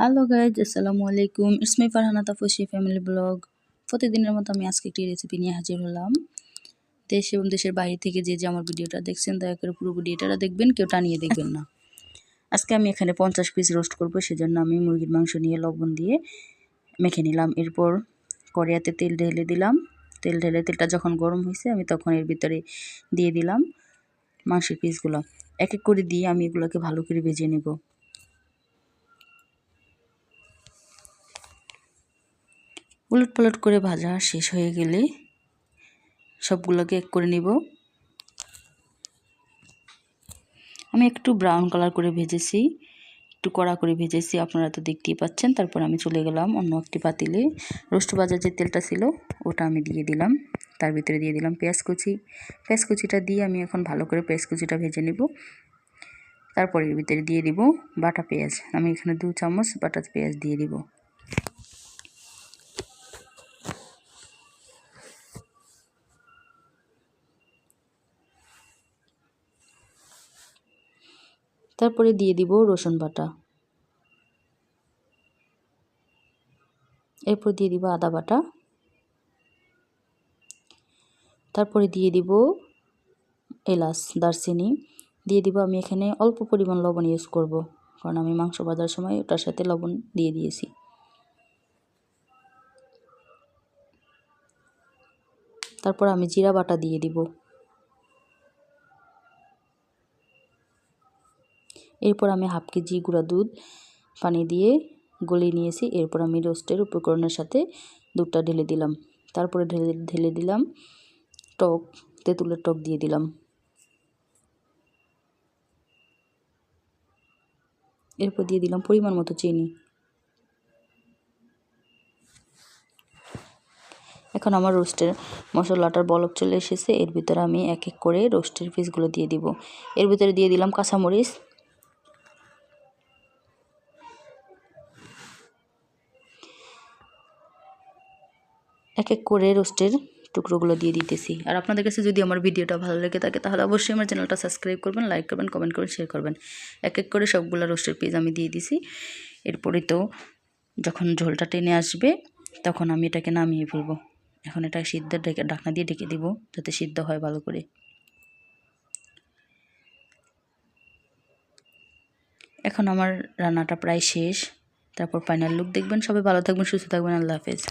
Hello guys আসসালামু আলাইকুম ইসমাই ফারহানা তাফসি ফ্যামিলি ব্লগ প্রতিদিনের মতো আমি আজকে একটি রেসিপি নিয়ে হাজির হলাম। দেশ এবং দেশের বাইরে থেকে যে যে আমার ভিডিওটা দেখছেন, দয়া করে পুরো ভিডিওটা দেখবেন, কেউ টানিয়ে দেখবেন না। আজকে আমি এখানে পঞ্চাশ পিস রোস্ট করব, সেজন্য আমি মুরগির মাংস নিয়ে লবণ দিয়ে মেখে নিলাম। এরপর কড়াইতে তেল ঢেলে দিলাম। তেল ঢেলে তেলটা যখন গরম হয়েছে, আমি তখন এর ভিতরে দিয়ে দিলাম মাংসের পিসগুলো এক এক করে দিয়ে আমি এগুলোকে ভালো করে ভেজে নেব। উলট পালট করে ভাজা শেষ হয়ে গেলে সবগুলোকে এক করে নিব। আমি একটু ব্রাউন কালার করে ভেজেছি, একটু কড়া করে ভেজেছি, আপনারা তো দেখতেই পাচ্ছেন। তারপর আমি চলে গেলাম অন্য একটি পাতিলে। রোস্ট ভাজার যে তেলটা ছিল, ওটা আমি দিয়ে দিলাম। তার ভিতরে দিয়ে দিলাম পেঁয়াজ কুচি। পেঁয়াজ কুচিটা দিয়ে আমি এখন ভালো করে পেঁয়াজ কুচিটা ভেজে নেব। তারপর এর ভিতরে দিয়ে দিব বাটা পেঁয়াজ। আমি এখানে দু চামচ বাটা পেঁয়াজ দিয়ে দিব। তারপরে দিয়ে দিব রসুন বাটা। এরপর দিয়ে দিব আদা বাটা। তারপরে দিয়ে দিব এলাচ, দারচিনি। দিয়ে দিব আমি এখানে অল্প পরিমাণ লবণ ইউজ করব, কারণ আমি মাংস বাজার সময় ওটার সাথে লবণ দিয়ে দিয়েছি। তারপর আমি জিরা বাটা দিয়ে দিব। এরপর আমি হাফ কেজি গুঁড়া দুধ পানি দিয়ে গলিয়ে নিয়েছি। এরপর আমি রোস্টের উপকরণের সাথে দুধটা ঢেলে দিলাম। তারপরে ঢেলে ঢেলে দিলাম টক, তেঁতুলের টক দিয়ে দিলাম। এরপর দিয়ে দিলাম পরিমাণ মতো চিনি। এখন আমার রোস্টের মশলাটার বলক চলে এসেছে। এর ভিতরে আমি এক এক করে রোস্টের পিসগুলো দিয়ে দিব। এর ভিতরে দিয়ে দিলাম কাঁচামরিচ এক এক করে রোস্টের টুকরোগুলো দিয়ে দিতেছি। আর আপনাদের কাছে যদি আমার ভিডিওটা ভালো লেগে থাকে, তাহলে অবশ্যই আমার চ্যানেলটা সাবস্ক্রাইব করবেন, লাইক করবেন, কমেন্ট করবেন শেয়ার করবেন। এক এক করে সবগুলো রোস্টের পিস আমি দিয়ে দিছি। এরপরে তো যখন ঝোলটা টেনে আসবে, তখন আমি এটাকে নামিয়ে ফেলব। এখন এটা সিদ্ধ ডেকে, ঢাকনা দিয়ে ডেকে দিব, যাতে সিদ্ধ হয় ভালো করে। এখন আমার রান্নাটা প্রায় শেষ। তারপর ফাইনাল লুক দেখবেন। সবাই ভালো থাকবেন, সুস্থ থাকবেন। আল্লাহ হাফেজ।